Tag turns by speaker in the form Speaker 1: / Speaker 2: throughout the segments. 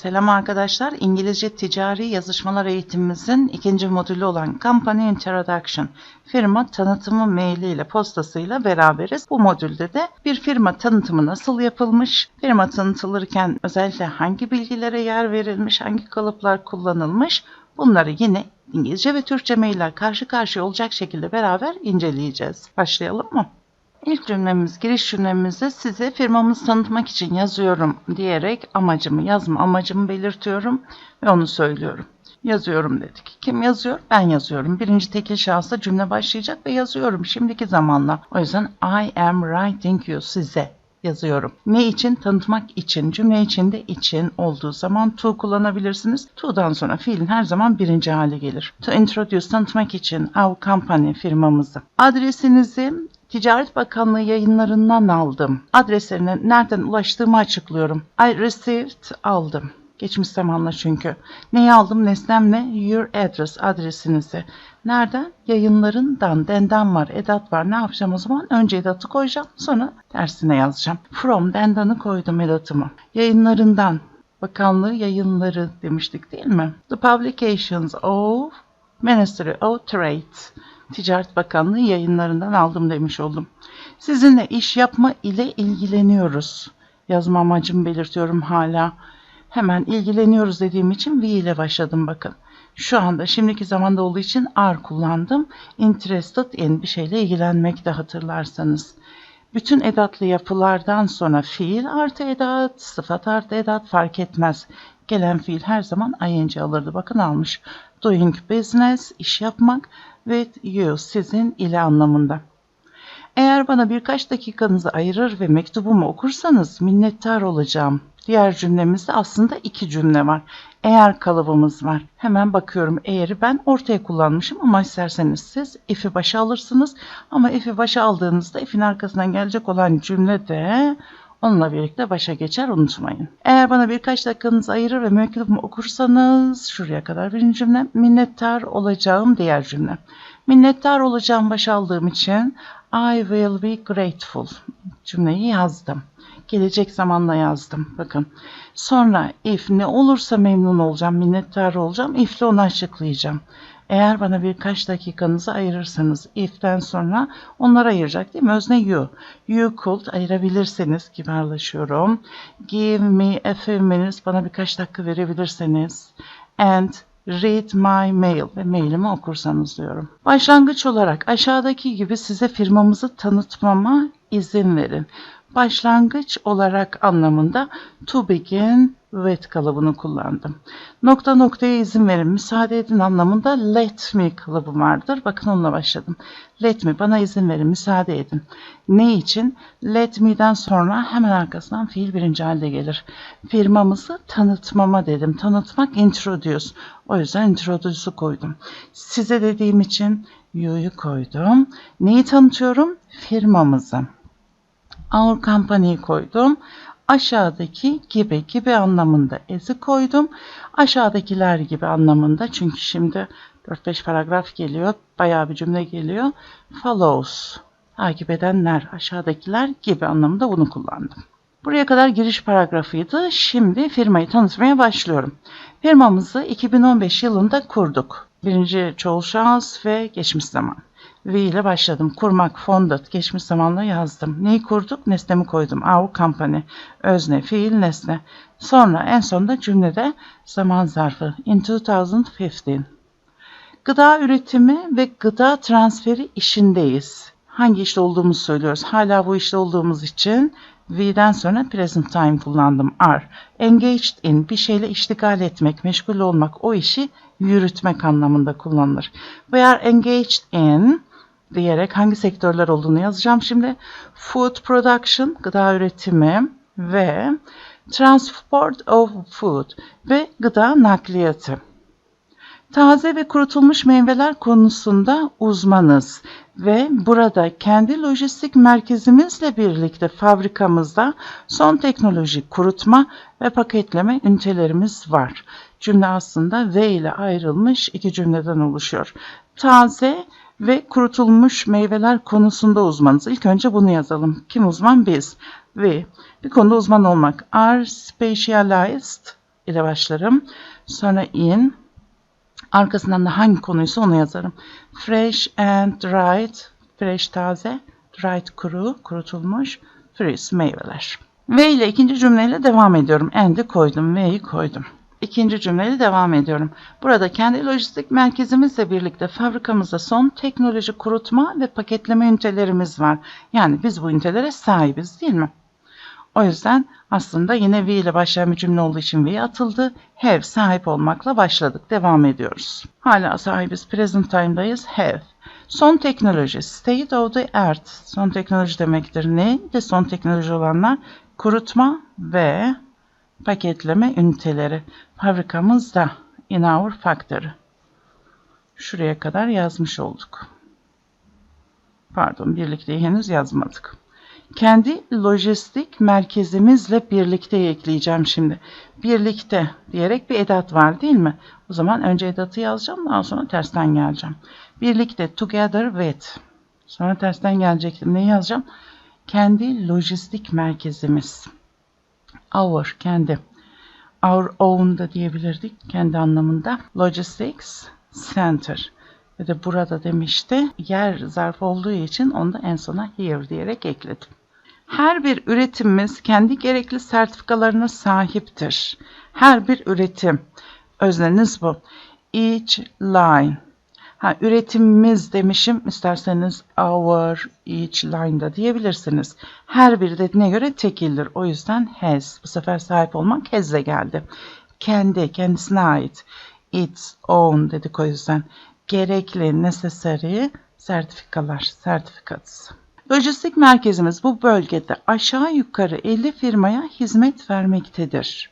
Speaker 1: Selam arkadaşlar. İngilizce ticari yazışmalar eğitimimizin ikinci modülü olan Company Introduction, firma tanıtımı mailiyle postasıyla beraberiz. Bu modülde de bir firma tanıtımı nasıl yapılmış, firma tanıtılırken özellikle hangi bilgilere yer verilmiş, hangi kalıplar kullanılmış bunları yine İngilizce ve Türkçe mailler karşı karşıya olacak şekilde beraber inceleyeceğiz. Başlayalım mı? İlk cümlemiz, giriş cümlemizde size firmamızı tanıtmak için yazıyorum diyerek amacımı, yazma amacımı belirtiyorum ve onu söylüyorum. Yazıyorum dedik. Kim yazıyor? Ben yazıyorum. Birinci tekil şahısta cümle başlayacak ve yazıyorum şimdiki zamanla. O yüzden I am writing you size yazıyorum. Ne için? Tanıtmak için. Cümle içinde için olduğu zaman to kullanabilirsiniz. To'dan sonra fiilin her zaman birinci hali gelir. To introduce tanıtmak için our company firmamızı. Adresinizi Ticaret Bakanlığı yayınlarından aldım. Adreslerine nereden ulaştığımı açıklıyorum. I received aldım. Geçmiş zamanla çünkü. Neyi aldım? Nesnemle your address adresinizi. Nereden? Yayınlarından. Denden var, edat var. Ne yapacağım o zaman? Önce edatı koyacağım. Sonra tersine yazacağım. From, dendanı koydum edatımı. Yayınlarından. Bakanlığı yayınları demiştik değil mi? The publications of Ministry of Trade. Ticaret Bakanlığı yayınlarından aldım demiş oldum. Sizinle iş yapma ile ilgileniyoruz. Yazma amacımı belirtiyorum hala. Hemen ilgileniyoruz dediğim için we ile başladım bakın. Şu anda şimdiki zamanda olduğu için are kullandım. Interested in bir şeyle ilgilenmekte hatırlarsanız. Bütün edatlı yapılardan sonra fiil artı edat, sıfat artı edat fark etmez. Gelen fiil her zaman ing alırdı. Bakın almış. Doing business, iş yapmak with you, sizin ile anlamında. Eğer bana birkaç dakikanızı ayırır ve mektubumu okursanız minnettar olacağım. Diğer cümlemizde aslında iki cümle var. Eğer kalıbımız var. Hemen bakıyorum eğeri ben ortaya kullanmışım ama isterseniz siz if'i başa alırsınız. Ama if'i başa aldığınızda if'in arkasından gelecek olan cümle de onunla birlikte başa geçer unutmayın. Eğer bana birkaç dakikanızı ayırır ve mektubumu okursanız şuraya kadar birinci cümle minnettar olacağım diğer cümle. Minnettar olacağım baş aldığım için I will be grateful cümleyi yazdım. Gelecek zamanla yazdım. Bakın. Sonra if ne olursa memnun olacağım, minnettar olacağım. If'le onu açıklayacağım. Eğer bana birkaç dakikanızı ayırırsanız if'ten sonra onları ayıracak değil mi? Özne you. You could ayırabilirseniz kibarlaşıyorum. Give me a few minutes bana birkaç dakika verebilirseniz. And read my mail ve mailimi okursanız diyorum. Başlangıç olarak aşağıdaki gibi size firmamızı tanıtmama izin verin. Başlangıç olarak anlamında to begin with kalıbını kullandım. Nokta noktaya izin verin, müsaade edin anlamında let me kalıbı vardır. Bakın onunla başladım. Let me, bana izin verin, müsaade edin. Ne için? Let me'den sonra hemen arkasından fiil birinci halde gelir. Firmamızı tanıtmama dedim. Tanıtmak introduce. O yüzden introduce'u koydum. Size dediğim için you'yu koydum. Neyi tanıtıyorum? Firmamızı. Our company'yi koydum. Aşağıdaki gibi gibi anlamında ezi koydum. Aşağıdakiler gibi anlamında çünkü şimdi 4-5 paragraf geliyor. Bayağı bir cümle geliyor. Follows. Takip edenler aşağıdakiler gibi anlamında bunu kullandım. Buraya kadar giriş paragrafıydı. Şimdi firmayı tanıtmaya başlıyorum. Firmamızı 2015 yılında kurduk. Birinci çoğul şahıs ve geçmiş zaman. V ile başladım. Kurmak, founded, geçmiş zamanla yazdım. Neyi kurduk? Nesnemi koydum. Our company. Özne, fiil, nesne. Sonra en sonunda cümlede zaman zarfı. In 2015. Gıda üretimi ve gıda transferi işindeyiz. Hangi işte olduğumuzu söylüyoruz. Hala bu işte olduğumuz için V'den sonra present time kullandım. Are. Engaged in bir şeyle iştigal etmek, meşgul olmak, o işi yürütmek anlamında kullanılır. We are engaged in diyerek hangi sektörler olduğunu yazacağım şimdi. Food production, gıda üretimi ve transport of food ve gıda nakliyatı. Taze ve kurutulmuş meyveler konusunda uzmanız ve burada kendi lojistik merkezimizle birlikte fabrikamızda son teknoloji kurutma ve paketleme ünitelerimiz var. Cümle aslında ve ile ayrılmış iki cümleden oluşuyor. Taze ve kurutulmuş meyveler konusunda uzmanız. İlk önce bunu yazalım. Kim uzman? Biz. Ve bir konuda uzman olmak. Are specialized ile başlarım. Sonra in. Arkasından da hangi konuysa onu yazarım. Fresh and dried. Fresh taze. Dried kuru. Kurutulmuş. Freeze meyveler. V ile ikinci cümleyle devam ediyorum. And'i koydum. V'yi koydum. İkinci cümleyle devam ediyorum. Burada kendi lojistik merkezimizle birlikte fabrikamızda son teknoloji kurutma ve paketleme ünitelerimiz var. Yani biz bu ünitelere sahibiz değil mi? O yüzden aslında yine V ile başlayan bir cümle olduğu için V atıldı. Have sahip olmakla başladık. Devam ediyoruz. Hala sahibiz. Present time'dayız. Have. Son teknoloji. State of the art. Son teknoloji demektir. Ne? De son teknoloji olanlar kurutma ve paketleme üniteleri. Fabrikamızda. In our factory. Şuraya kadar yazmış olduk. Pardon birlikte henüz yazmadık. Kendi lojistik merkezimizle birlikte ekleyeceğim şimdi. Birlikte diyerek bir edat var değil mi? O zaman önce edatı yazacağım daha sonra tersten geleceğim. Birlikte together with. Sonra tersten gelecektim. Ne yazacağım? Kendi lojistik merkezimiz. Our kendi. Our own da diyebilirdik kendi anlamında. Logistics center. Ve de burada demişti yer zarf olduğu için onu da en sona here diyerek ekledim. Her bir üretimimiz kendi gerekli sertifikalarına sahiptir. Her bir üretim. Özneniz bu. Each line. Ha, üretimimiz demişim. İsterseniz our, each line'da diyebilirsiniz. Her biri dediğine göre tekildir. O yüzden has. Bu sefer sahip olmak has'le geldi. Kendi, kendisine ait. Its own dedik o yüzden. Gerekli, necessary sertifikalar, certificates. Lojistik merkezimiz bu bölgede aşağı yukarı 50 firmaya hizmet vermektedir.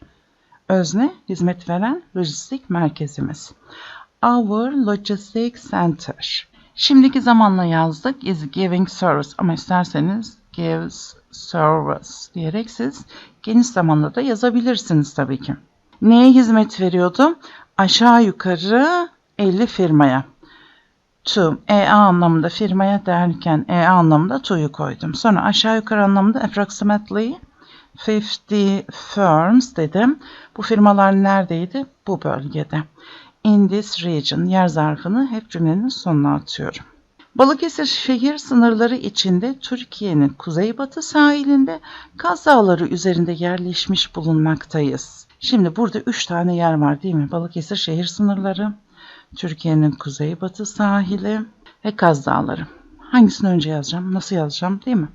Speaker 1: Özne, hizmet veren lojistik merkezimiz. Our Logistics Center. Şimdiki zamanla yazdık is giving service ama isterseniz gives service diyerek siz geniş zamanla da yazabilirsiniz tabii ki. Neye hizmet veriyordu? Aşağı yukarı 50 firmaya to, EA anlamında firmaya derken EA anlamında to'yu koydum. Sonra aşağı yukarı anlamında approximately 50 firms dedim. Bu firmalar neredeydi? Bu bölgede. In this region yer zarfını hep cümlenin sonuna atıyorum. Balıkesir şehir sınırları içinde Türkiye'nin kuzeybatı sahilinde Kaz Dağları üzerinde yerleşmiş bulunmaktayız. Şimdi burada 3 tane yer var değil mi? Balıkesir şehir sınırları, Türkiye'nin kuzeybatı sahili ve Kaz Dağları. Hangisini önce yazacağım? Nasıl yazacağım? Değil mi?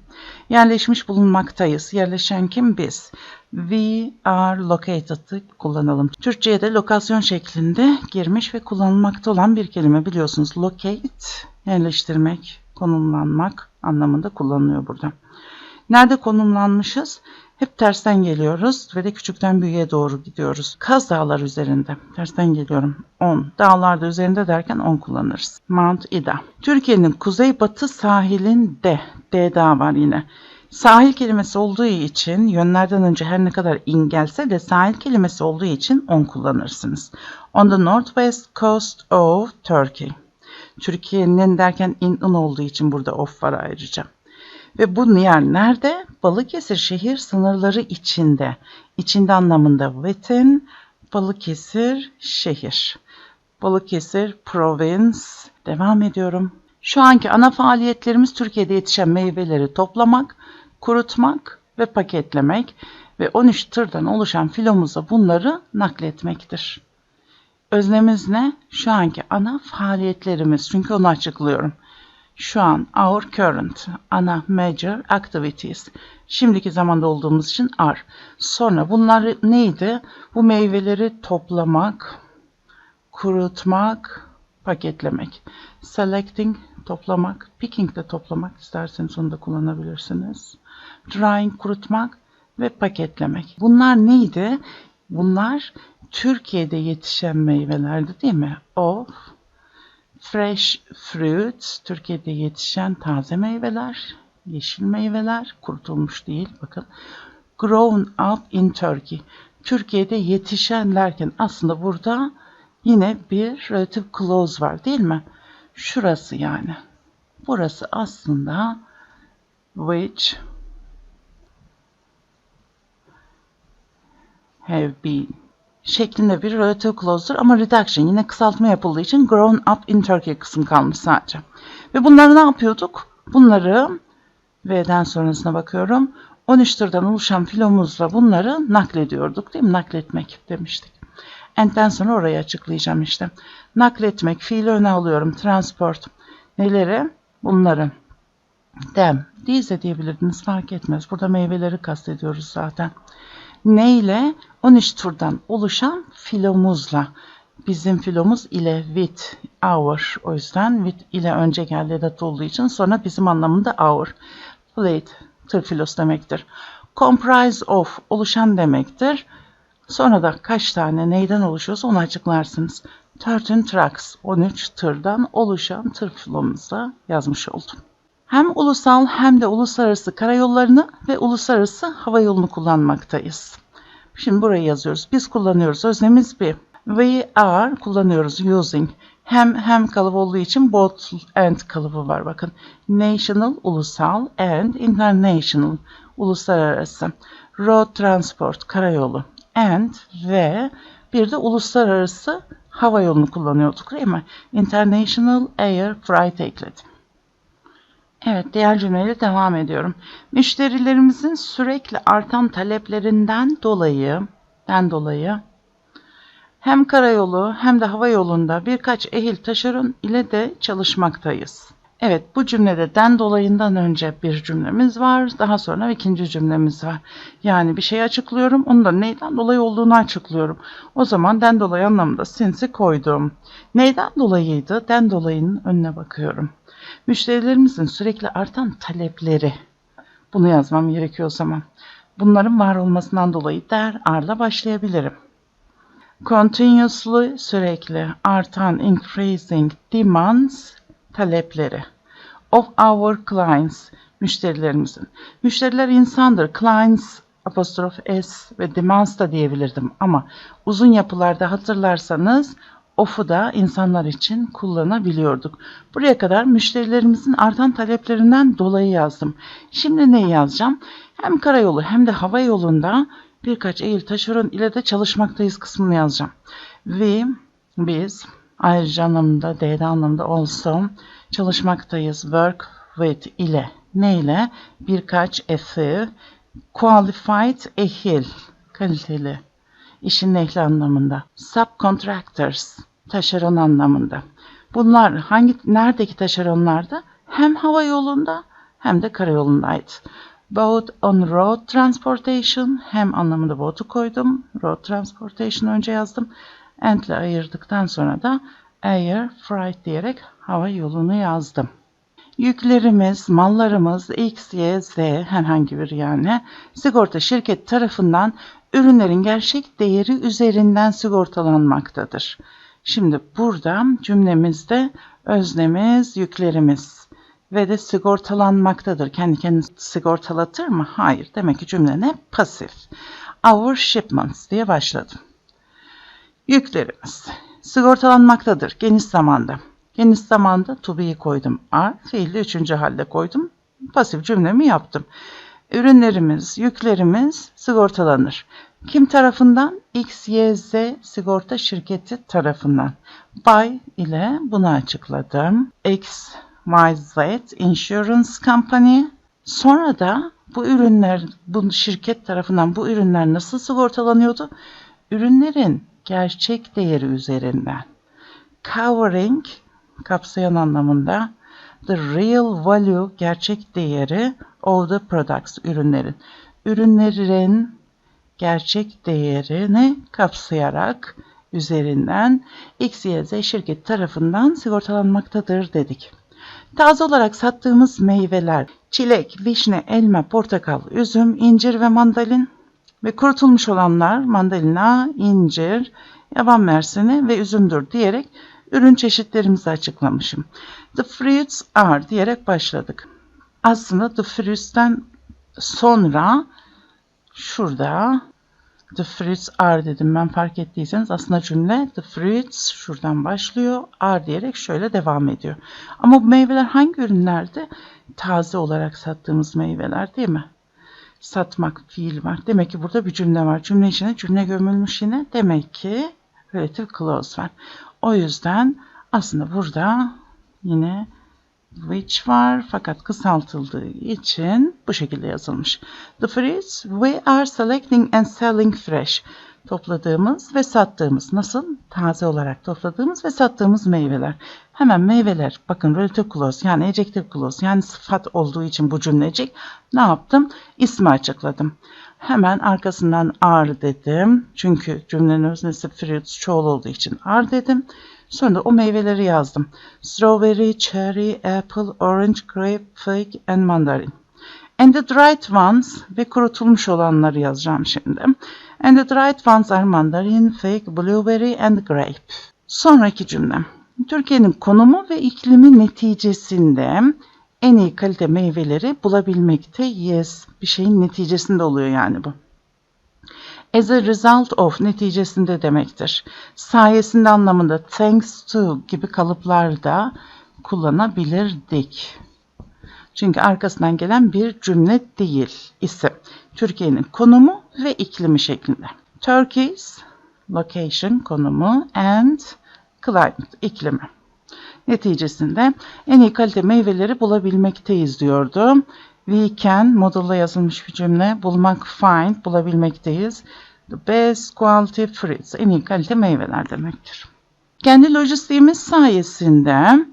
Speaker 1: Yerleşmiş bulunmaktayız. Yerleşen kim? Biz. We are located'ı kullanalım. Türkçe'ye de lokasyon şeklinde girmiş ve kullanılmakta olan bir kelime biliyorsunuz. Locate, yerleştirmek, konumlanmak anlamında kullanılıyor burada. Nerede konumlanmışız? Hep tersten geliyoruz ve de küçükten büyüğe doğru gidiyoruz. Kaz dağlar üzerinde. Tersten geliyorum. 10. Dağlarda üzerinde derken 10 kullanırız. Mount Ida. Türkiye'nin kuzeybatı sahilinde D dağ var yine. Sahil kelimesi olduğu için yönlerden önce her ne kadar in gelse de sahil kelimesi olduğu için on kullanırsınız. On the northwest coast of Turkey. Türkiye'nin derken in in olduğu için burada of var ayrıca. Ve bu yer nerede? Balıkesir şehir sınırları içinde. İçinde anlamında within, Balıkesir şehir. Balıkesir province. Devam ediyorum. Şu anki ana faaliyetlerimiz Türkiye'de yetişen meyveleri toplamak, kurutmak ve paketlemek ve 13 tırdan oluşan filomuza bunları nakletmektir. Öznemiz ne? Şu anki ana faaliyetlerimiz. Çünkü onu açıklıyorum. Şu an our current ana major activities. Şimdiki zamanda olduğumuz için are. Sonra bunlar neydi? Bu meyveleri toplamak, kurutmak, paketlemek. Selecting toplamak, picking de toplamak isterseniz onu da kullanabilirsiniz. Drying kurutmak ve paketlemek. Bunlar neydi? Bunlar Türkiye'de yetişen meyvelerdi değil mi? Of fresh fruits, Türkiye'de yetişen taze meyveler, yeşil meyveler, kurutulmuş değil bakın. Grown up in Turkey. Türkiye'de yetişen derken aslında burada yine bir relative clause var değil mi? Şurası yani. Burası aslında which have been şeklinde bir relative clause'dur ama reduction yine kısaltma yapıldığı için grown up in Turkey kısmı kalmış sadece. Ve bunları ne yapıyorduk? Bunları V'den sonrasına bakıyorum. 13 türden oluşan filomuzla bunları naklediyorduk değil mi? Nakletmek demiştik. End'den sonra orayı açıklayacağım işte. Nakletmek, fiili öne alıyorum. Transport. Neleri? Bunları. Dem. These diyebilirdiniz fark etmez. Burada meyveleri kastediyoruz zaten. Ne ile? 13 turdan oluşan filomuzla. Bizim filomuz ile with, our. O yüzden with ile önce geldi edat olduğu için sonra bizim anlamında our. Plate, tır filosu demektir. Comprise of, oluşan demektir. Sonra da kaç tane neyden oluşuyorsa onu açıklarsınız. 13 trucks, 13 tırdan oluşan tır filomuzda yazmış oldum. Hem ulusal hem de uluslararası karayollarını ve uluslararası hava yolunu kullanmaktayız. Şimdi burayı yazıyoruz. Biz kullanıyoruz. Öznemiz bir. We are kullanıyoruz using. Hem hem kalıbı olduğu için both and kalıbı var bakın. National, ulusal and international, uluslararası. Road transport, karayolu. And ve bir de uluslararası hava yolunu kullanıyorduk değil mi? International Air Freight ekledim. Evet, diğer cümleyle devam ediyorum. Müşterilerimizin sürekli artan taleplerinden dolayı, den dolayı hem karayolu hem de hava yolunda birkaç ehil taşeron ile de çalışmaktayız. Evet bu cümlede den dolayından önce bir cümlemiz var. Daha sonra ikinci cümlemiz var. Yani bir şey açıklıyorum. Onu da neyden dolayı olduğunu açıklıyorum. O zaman den dolayı anlamında sinsi koydum. Neyden dolayıydı? Den dolayının önüne bakıyorum. Müşterilerimizin sürekli artan talepleri. Bunu yazmam gerekiyor o zaman. Bunların var olmasından dolayı der arla başlayabilirim. Continuously sürekli artan increasing demands talepleri of our clients müşterilerimizin. Müşteriler insandır. Clients apostrof s ve demands da diyebilirdim ama uzun yapılarda hatırlarsanız of'u da insanlar için kullanabiliyorduk. Buraya kadar müşterilerimizin artan taleplerinden dolayı yazdım. Şimdi ne yazacağım? Hem karayolu hem de hava yolunda birkaç eğil taşeron ile de çalışmaktayız kısmını yazacağım. We, biz, ayrıca anlamında, D'de anlamında also çalışmaktayız. Work with ile. Ne ile? Birkaç efi. Qualified ehil. Kaliteli. İşin ehli anlamında. Subcontractors. Taşeron anlamında. Bunlar hangi neredeki taşeronlarda? Hem hava yolunda hem de karayolundaydı. Both on road transportation hem anlamında boat'u koydum. Road transportation önce yazdım. And ile ayırdıktan sonra da air freight diyerek hava yolunu yazdım. Yüklerimiz, mallarımız X, Y, Z herhangi bir yani sigorta şirket tarafından ürünlerin gerçek değeri üzerinden sigortalanmaktadır. Şimdi burada cümlemizde öznemiz, yüklerimiz ve de sigortalanmaktadır. Kendi kendini sigortalatır mı? Hayır. Demek ki cümle ne? Pasif. Our shipments diye başladım. Yüklerimiz sigortalanmaktadır geniş zamanda. Geniş zamanda to be'yi koydum. A fiili üçüncü halde koydum. Pasif cümlemi yaptım. Ürünlerimiz, yüklerimiz sigortalanır. Kim tarafından? X, Y, Z sigorta şirketi tarafından. By ile bunu açıkladım. X, Y, Z Insurance Company. Sonra da bu ürünler, bu şirket tarafından bu ürünler nasıl sigortalanıyordu? Ürünlerin gerçek değeri üzerinden. Covering kapsayan anlamında the real value gerçek değeri of the products ürünlerin. Ürünlerin gerçek değerini kapsayarak üzerinden X, Y, Z şirket tarafından sigortalanmaktadır dedik. Taze olarak sattığımız meyveler çilek, vişne, elma, portakal, üzüm, incir ve mandalin ve kurutulmuş olanlar mandalina, incir, yaban mersini ve üzümdür diyerek ürün çeşitlerimizi açıklamışım. The fruits are diyerek başladık. Aslında the fruits'ten sonra şurada the fruits are dedim ben fark ettiyseniz aslında cümle the fruits şuradan başlıyor are diyerek şöyle devam ediyor. Ama bu meyveler hangi ürünlerdi? Taze olarak sattığımız meyveler değil mi? satmak fiil var. Demek ki burada bir cümle var. Cümle içine cümle gömülmüş yine. Demek ki relative clause var. O yüzden aslında burada yine which var fakat kısaltıldığı için bu şekilde yazılmış. The phrase we are selecting and selling fresh. Topladığımız ve sattığımız nasıl? Taze olarak topladığımız ve sattığımız meyveler. Hemen meyveler bakın relative clause yani ejective clause yani sıfat olduğu için bu cümlecik ne yaptım? İsmi açıkladım. Hemen arkasından are dedim. Çünkü cümlenin öznesi fruits çoğul olduğu için are dedim. Sonra o meyveleri yazdım. Strawberry, cherry, apple, orange, grape, fig and mandarin. And the dried ones ve kurutulmuş olanları yazacağım şimdi. And the dried ones are mandarin, fig, blueberry and grape. Sonraki cümlem. Türkiye'nin konumu ve iklimi neticesinde en iyi kalite meyveleri bulabilmekteyiz. Bir şeyin neticesinde oluyor yani bu. As a result of neticesinde demektir. Sayesinde anlamında thanks to gibi kalıplarda kullanabilirdik. Çünkü arkasından gelen bir cümle değil isim. Türkiye'nin konumu ve iklimi şeklinde. Turkey's location konumu and climate iklimi. Neticesinde en iyi kalite meyveleri bulabilmekteyiz diyordu. We can modella yazılmış bir cümle. Bulmak find bulabilmekteyiz. The best quality fruits en iyi kalite meyveler demektir. Kendi lojistiğimiz sayesinde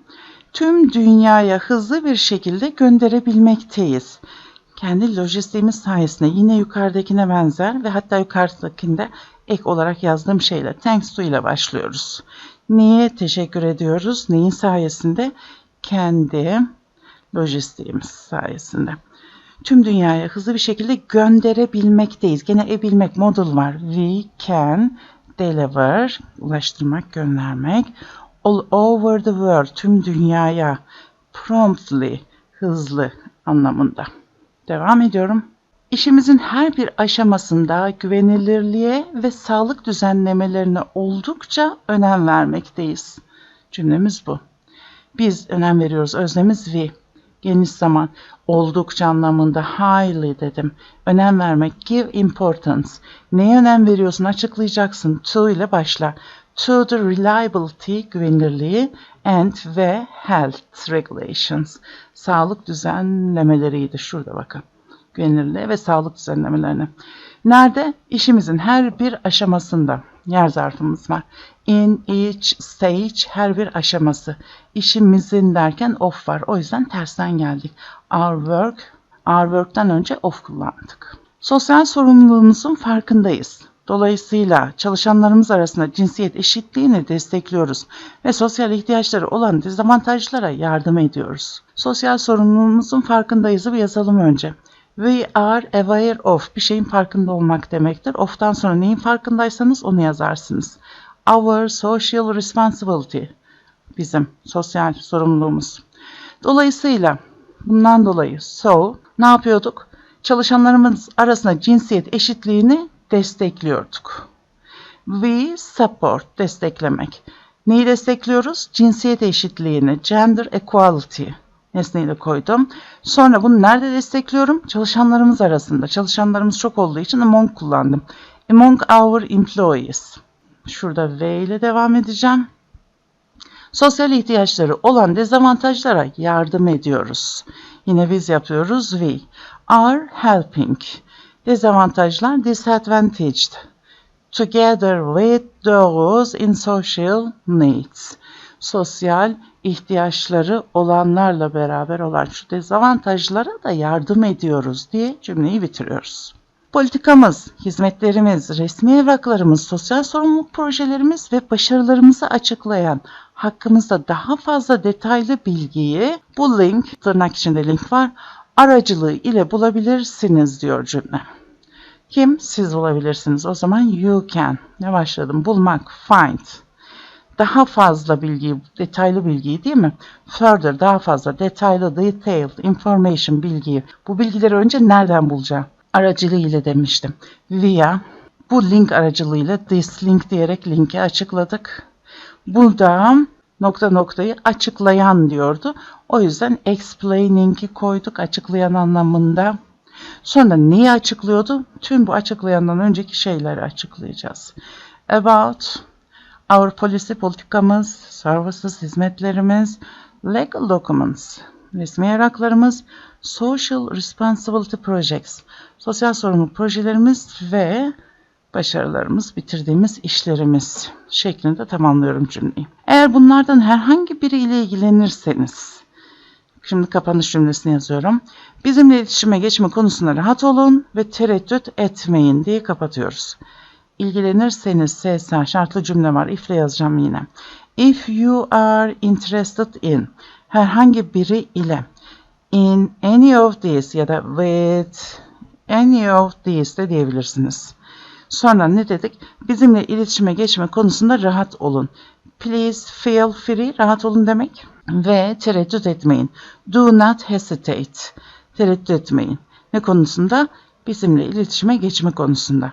Speaker 1: tüm dünyaya hızlı bir şekilde gönderebilmekteyiz. Kendi lojistiğimiz sayesinde yine yukarıdakine benzer ve hatta yukarıdakinde ek olarak yazdığım şeyle thanks to ile başlıyoruz. Niye teşekkür ediyoruz? Neyin sayesinde? Kendi lojistiğimiz sayesinde. Tüm dünyaya hızlı bir şekilde gönderebilmekteyiz. Gene ebilmek model var. We can deliver, ulaştırmak, göndermek. All over the world, tüm dünyaya promptly, hızlı anlamında. Devam ediyorum. İşimizin her bir aşamasında güvenilirliğe ve sağlık düzenlemelerine oldukça önem vermekteyiz. Cümlemiz bu. Biz önem veriyoruz. Özlemiz we. Geniş zaman oldukça anlamında highly dedim. Önem vermek, give importance. Neye önem veriyorsun açıklayacaksın. To ile başla. To the reliability, güvenilirliği and ve health regulations. Sağlık düzenlemeleriydi. Şurada bakın güvenilirliğe ve sağlık düzenlemelerine. Nerede? İşimizin her bir aşamasında yer zarfımız var. In each stage her bir aşaması. İşimizin derken of var. O yüzden tersten geldik. Our work, our work'tan önce of kullandık. Sosyal sorumluluğumuzun farkındayız. Dolayısıyla çalışanlarımız arasında cinsiyet eşitliğini destekliyoruz ve sosyal ihtiyaçları olan dezavantajlara yardım ediyoruz. Sosyal sorumluluğumuzun farkındayızı yazalım önce. We are aware of bir şeyin farkında olmak demektir. Of'tan sonra neyin farkındaysanız onu yazarsınız. Our social responsibility bizim sosyal sorumluluğumuz. Dolayısıyla bundan dolayı so ne yapıyorduk? Çalışanlarımız arasında cinsiyet eşitliğini destekliyorduk. We support desteklemek. Neyi destekliyoruz? Cinsiyet eşitliğini, gender equality nesneyle koydum. Sonra bunu nerede destekliyorum? Çalışanlarımız arasında. Çalışanlarımız çok olduğu için among kullandım. Among our employees. Şurada V ile devam edeceğim. Sosyal ihtiyaçları olan dezavantajlara yardım ediyoruz. Yine biz yapıyoruz. We are helping. Dezavantajlar disadvantaged. Together with those in social needs. Sosyal ihtiyaçları olanlarla beraber olan şu dezavantajlara da yardım ediyoruz diye cümleyi bitiriyoruz. Politikamız, hizmetlerimiz, resmi evraklarımız, sosyal sorumluluk projelerimiz ve başarılarımızı açıklayan hakkımızda daha fazla detaylı bilgiyi bu link, tırnak içinde link var, aracılığı ile bulabilirsiniz diyor cümle. Kim? Siz bulabilirsiniz. O zaman you can. Ne başladım? Bulmak, find daha fazla bilgi, detaylı bilgiyi değil mi? Further, daha fazla detaylı, detailed information bilgiyi. Bu bilgileri önce nereden bulacağım? Aracılığıyla demiştim. Via, bu link aracılığıyla this link diyerek linki açıkladık. Burada nokta noktayı açıklayan diyordu. O yüzden explaining'i koyduk açıklayan anlamında. Sonra neyi açıklıyordu? Tüm bu açıklayandan önceki şeyleri açıklayacağız. About, our policy politikamız, services hizmetlerimiz, legal documents, resmi evraklarımız, social responsibility projects, sosyal sorumluluk projelerimiz ve başarılarımız, bitirdiğimiz işlerimiz şeklinde tamamlıyorum cümleyi. Eğer bunlardan herhangi biri ile ilgilenirseniz, şimdi kapanış cümlesini yazıyorum. Bizimle iletişime geçme konusunda rahat olun ve tereddüt etmeyin diye kapatıyoruz. İlgilenirseniz SSA şartlı cümle var. If'le yazacağım yine. If you are interested in herhangi biri ile in any of these ya da with any of these de diyebilirsiniz. Sonra ne dedik? Bizimle iletişime geçme konusunda rahat olun. Please feel free, rahat olun demek. Ve tereddüt etmeyin. Do not hesitate. Tereddüt etmeyin. Ne konusunda? Bizimle iletişime geçme konusunda.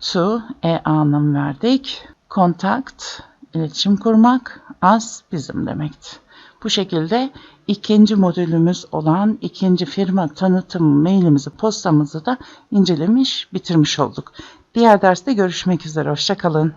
Speaker 1: To, e anlam verdik. Contact, iletişim kurmak. Us, bizim demekti. Bu şekilde ikinci modülümüz olan ikinci firma tanıtım mailimizi, postamızı da incelemiş, bitirmiş olduk. Diğer derste görüşmek üzere. Hoşçakalın.